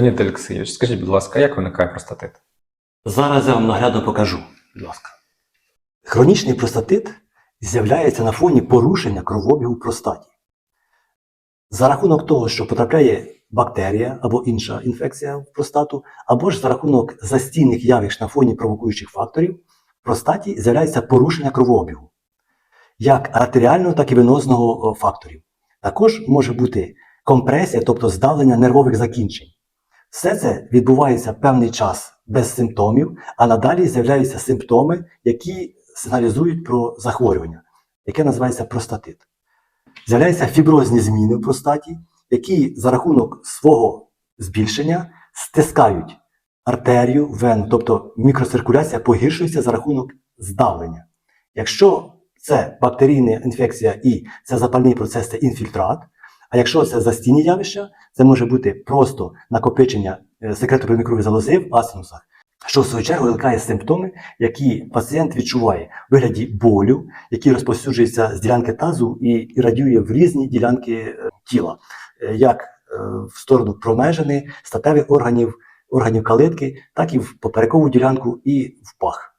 Леонід Олексійович, скажіть, будь ласка, як виникає простатит? Зараз я вам наглядно покажу. Будь ласка. Хронічний простатит з'являється на фоні порушення кровообігу простаті. За рахунок того, що потрапляє бактерія або інша інфекція в простату, або ж за рахунок застійних явищ на фоні провокуючих факторів, в простаті з'являється порушення кровообігу, як артеріального, так і венозного факторів. Також може бути компресія, тобто здавлення нервових закінчень. Все це відбувається певний час без симптомів, а надалі з'являються симптоми, які сигналізують про захворювання, яке називається простатит. З'являються фіброзні зміни в простаті, які за рахунок свого збільшення стискають артерію, вену, тобто мікроциркуляція погіршується за рахунок здавлення. Якщо це бактерійна інфекція і це запальний процес, це інфільтрат, а якщо це застійні явища, це може бути просто накопичення е, секреторної крові залози в асинусах, що в свою чергу викликає симптоми, які пацієнт відчуває в вигляді болю, який розповсюджується з ділянки тазу і, радіює в різні ділянки е, тіла, е, як в сторону промежини, статевих органів, органів калитки, так і в поперекову ділянку і в пах.